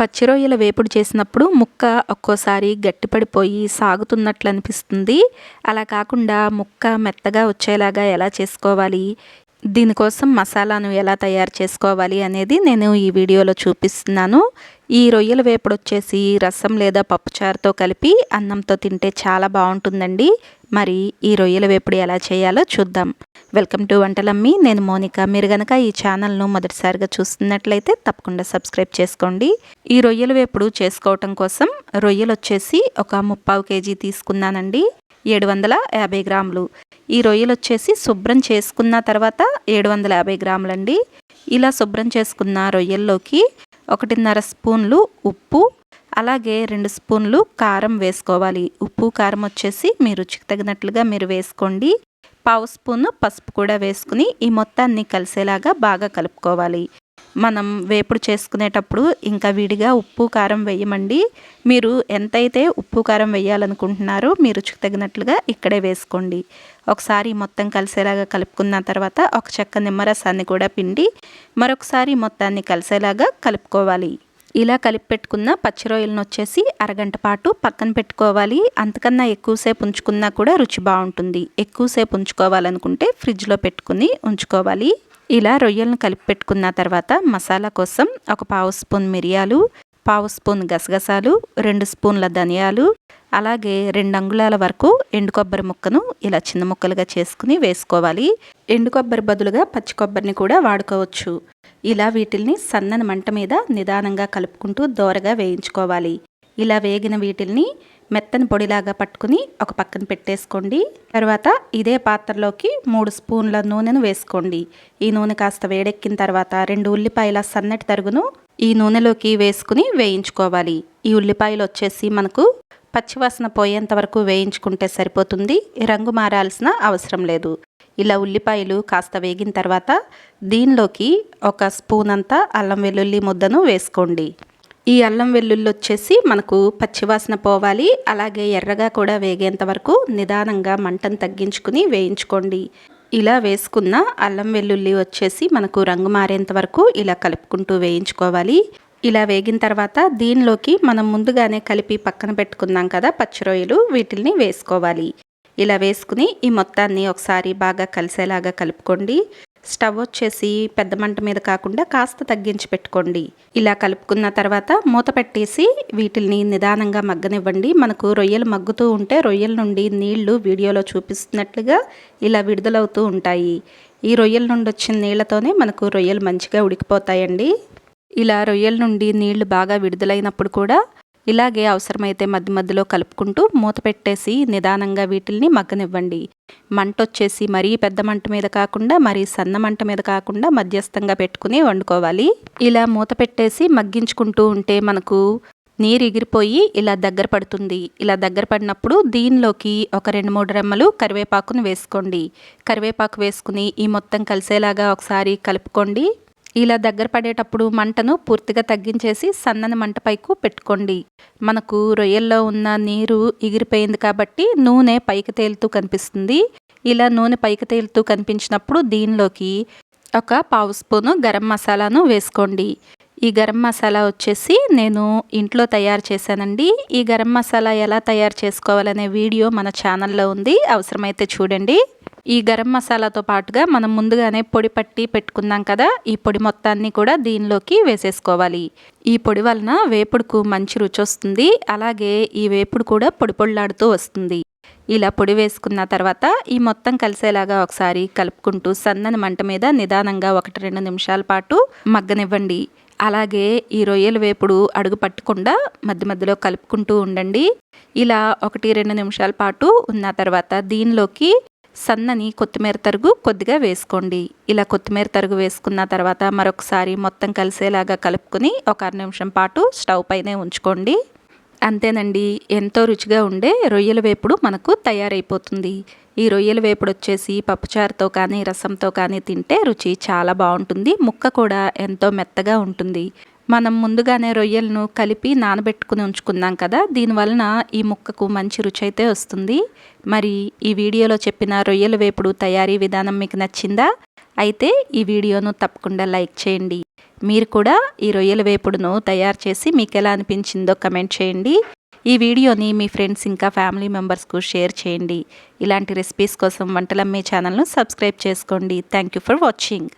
పచ్చి రొయ్యల వేపుడు చేసినప్పుడు ముక్క ఒక్కోసారి గట్టిపడిపోయి సాగుతున్నట్లు అనిపిస్తుంది. అలా కాకుండా ముక్క మెత్తగా వచ్చేలాగా ఎలా చేసుకోవాలి? దీనికోసం మసాలాను ఎలా తయారు చేసుకోవాలి అనేది నేను ఈ వీడియోలో చూపిస్తున్నాను. ఈ రొయ్యల వేపుడు వచ్చేసి రసం లేదా పప్పుచారుతో కలిపి అన్నంతో తింటే చాలా బాగుంటుందండి. మరి ఈ రొయ్యల వేపుడు ఎలా చేయాలో చూద్దాం. Welcome to Vantalammi. నేను మోనిక. మీరు గనక ఈ ఛానల్ను మొదటిసారిగా చూస్తున్నట్లయితే తప్పకుండా సబ్స్క్రైబ్ చేసుకోండి. ఈ రొయ్యల వేపుడు చేసుకోవటం కోసం రొయ్యలు వచ్చేసి ఒక ముప్పావు కేజీ తీసుకున్నానండి. ఏడు వందల యాభై గ్రాములు. ఈ రొయ్యలు వచ్చేసి శుభ్రం చేసుకున్న తర్వాత ఏడు వందల యాభై గ్రాములండి. ఇలా శుభ్రం చేసుకున్న రొయ్యల్లోకి ఒకటిన్నర స్పూన్లు ఉప్పు అలాగే రెండు స్పూన్లు కారం వేసుకోవాలి. ఉప్పు కారం వచ్చేసి మీ రుచికి తగినట్లుగా మీరు వేసుకోండి. పావు స్పూన్ పసుపు కూడా వేసుకుని ఈ మొత్తాన్ని కలిసేలాగా బాగా కలుపుకోవాలి. మనం వేపుడు చేసుకునేటప్పుడు ఇంకా విడిగా ఉప్పు కారం వేయమండి. మీరు ఎంతైతే ఉప్పు కారం వేయాలనుకుంటున్నారో మీ రుచికి తగినట్లుగా ఇక్కడే వేసుకోండి. ఒకసారి మొత్తం కలిసేలాగా కలుపుకున్న తర్వాత ఒక చెక్క నిమ్మరసాన్ని కూడా పిండి మరొకసారి మొత్తాన్ని కలిసేలాగా కలుపుకోవాలి. ఇలా కలిపి పెట్టుకున్న పచ్చి రొయ్యలను వచ్చేసి అరగంట పాటు పక్కన పెట్టుకోవాలి. అంతకన్నా ఎక్కువసేపు ఉంచుకున్నా కూడా రుచి బాగుంటుంది. ఎక్కువసేపు ఉంచుకోవాలనుకుంటే ఫ్రిడ్జ్లో పెట్టుకుని ఉంచుకోవాలి. ఇలా రొయ్యలను కలిపి పెట్టుకున్న తర్వాత మసాలా కోసం ఒక పావు స్పూన్ మిరియాలు పావు స్పూన్ గసగసాలు రెండు స్పూన్ల ధనియాలు అలాగే రెండు అంగుళాల వరకు ఎండు కొబ్బరి ముక్కను ఇలా చిన్న ముక్కలుగా చేసుకుని వేసుకోవాలి. ఎండు కొబ్బరి బదులుగా పచ్చి కొబ్బరిని కూడా వాడుకోవచ్చు. ఇలా వీటిల్ని సన్నని మంట మీద నిదానంగా కలుపుకుంటూ దోరగా వేయించుకోవాలి. ఇలా వేగిన వీటిల్ని మెత్తని పొడిలాగా పట్టుకుని ఒక పక్కన పెట్టేసుకోండి. తర్వాత ఇదే పాత్రలోకి మూడు స్పూన్ల నూనెను వేసుకోండి. ఈ నూనె కాస్త వేడెక్కిన తర్వాత రెండు ఉల్లిపాయల సన్నటి తరుగును ఈ నూనెలోకి వేసుకుని వేయించుకోవాలి. ఈ ఉల్లిపాయలు వచ్చేసి మనకు పచ్చివాసన పోయేంత వరకు వేయించుకుంటే సరిపోతుంది. రంగు మారాల్సిన అవసరం లేదు. ఇలా ఉల్లిపాయలు కాస్త వేగిన తర్వాత దీనిలోకి ఒక స్పూన్ అంతా అల్లం వెల్లుల్లి ముద్దను వేసుకోండి. ఈ అల్లం వెల్లుల్లి వచ్చేసి మనకు పచ్చివాసన పోవాలి. అలాగే ఎర్రగా కూడా వేగేంత వరకు నిదానంగా మంటను తగ్గించుకుని వేయించుకోండి. ఇలా వేసుకున్న అల్లం వెల్లుల్లి వచ్చేసి మనకు రంగు మారేంత వరకు ఇలా కలుపుకుంటూ వేయించుకోవాలి. ఇలా వేగిన తర్వాత దీనిలోకి మనం ముందుగానే కలిపి పక్కన పెట్టుకున్నాం కదా పచ్చి రొయ్యలు వీటిల్ని వేసుకోవాలి. ఇలా వేసుకుని ఈ మొత్తాన్ని ఒకసారి బాగా కలిసేలాగా కలుపుకోండి. స్టవ్ వచ్చేసి పెద్ద మంట మీద కాకుండా కాస్త తగ్గించి పెట్టుకోండి. ఇలా కలుపుకున్న తర్వాత మూత పెట్టేసి వీటిల్ని నిదానంగా మగ్గనివ్వండి. మనకు రొయ్యలు మగ్గుతూ ఉంటే రొయ్యల నుండి నీళ్ళు వీడియోలో చూపిస్తున్నట్లుగా ఇలా విడుదలవుతూ ఉంటాయి. ఈ రొయ్యల నుండి వచ్చిన నీళ్ళతోనే మనకు రొయ్యలు మంచిగా ఉడికిపోతాయండి. ఇలా రొయ్యల నుండి నీళ్ళు బాగా విడుదలైనప్పుడు కూడా ఇలాగే అవసరమైతే మధ్య మధ్యలో కలుపుకుంటూ మూత పెట్టేసి నిదానంగా వీటిల్ని మగ్గనివ్వండి. మంట వచ్చేసి మరీ పెద్ద మంట మీద కాకుండా మరీ సన్న మంట మీద కాకుండా మధ్యస్థంగా పెట్టుకుని వండుకోవాలి. ఇలా మూత పెట్టేసి మగ్గించుకుంటూ ఉంటే మనకు నీరు ఎగిరిపోయి ఇలా దగ్గర పడుతుంది. ఇలా దగ్గర పడినప్పుడు దీనిలోకి ఒక రెండు మూడు రెమ్మలు కరివేపాకును వేసుకోండి. కరివేపాకు వేసుకుని ఈ మొత్తం కలిసేలాగా ఒకసారి కలుపుకోండి. ఇలా దగ్గర పడేటప్పుడు మంటను పూర్తిగా తగ్గించేసి సన్నని మంటపైకు పెట్టుకోండి. మనకు రొయ్యల్లో ఉన్న నీరు ఎగిరిపోయింది కాబట్టి నూనె పైకి తేలుతూ కనిపిస్తుంది. ఇలా నూనె పైకి తేలుతూ కనిపించినప్పుడు దీనిలోకి ఒక పావు స్పూను గరం మసాలాను వేసుకోండి. ఈ గరం మసాలా వచ్చేసి నేను ఇంట్లో తయారు చేశానండి. ఈ గరం మసాలా ఎలా తయారు చేసుకోవాలనే వీడియో మన ఛానల్లో ఉంది. అవసరమైతే చూడండి. ఈ గరం మసాలాతో పాటుగా మనం ముందుగానే పొడి పట్టి పెట్టుకున్నాం కదా ఈ పొడి మొత్తాన్ని కూడా దీనిలోకి వేసేసుకోవాలి. ఈ పొడి వలన వేపుడుకు మంచి రుచి వస్తుంది అలాగే ఈ వేపుడు కూడా పొడి పొడిలాడుతూ వస్తుంది. ఇలా పొడి వేసుకున్న తర్వాత ఈ మొత్తం కలిసేలాగా ఒకసారి కలుపుకుంటూ సన్నని మంట మీద నిదానంగా ఒకటి రెండు నిమిషాల పాటు మగ్గనివ్వండి. అలాగే ఈ రొయ్యల వేపుడు అడుగు పట్టకుండా మధ్య మధ్యలో కలుపుకుంటూ ఉండండి. ఇలా ఒకటి రెండు నిమిషాల పాటు ఉన్న తర్వాత దీనిలోకి సన్నని కొత్తిమీర తరుగు కొద్దిగా వేసుకోండి. ఇలా కొత్తిమీర తరుగు వేసుకున్న తర్వాత మరొకసారి మొత్తం కలిసేలాగా కలుపుకొని ఒక అర నిమిషం పాటు స్టవ్ పైనే ఉంచుకోండి. అంతేనండి ఎంతో రుచిగా ఉండే రొయ్యల వేపుడు మనకు తయారైపోతుంది. ఈ రొయ్యల వేపుడు వచ్చేసి పప్పుచారుతో కానీ రసంతో కానీ తింటే రుచి చాలా బాగుంటుంది. ముక్క కూడా ఎంతో మెత్తగా ఉంటుంది. మనం ముందుగానే రొయ్యలను కలిపి నానబెట్టుకుని ఉంచుకున్నాం కదా దీనివలన ఈ ముక్కకు మంచి రుచి అయితే వస్తుంది. మరి ఈ వీడియోలో చెప్పిన రొయ్యల వేపుడు తయారీ విధానం మీకు నచ్చిందా? అయితే ఈ వీడియోను తప్పకుండా లైక్ చేయండి. మీరు కూడా ఈ రొయ్యల వేపుడును తయారు చేసి మీకు ఎలా అనిపించిందో కమెంట్ చేయండి. ఈ వీడియోని మీ ఫ్రెండ్స్ ఇంకా ఫ్యామిలీ మెంబర్స్కు షేర్ చేయండి. ఇలాంటి రెసిపీస్ కోసం వంటలమ్మే ఛానల్ను సబ్స్క్రైబ్ చేసుకోండి. Thank you for watching.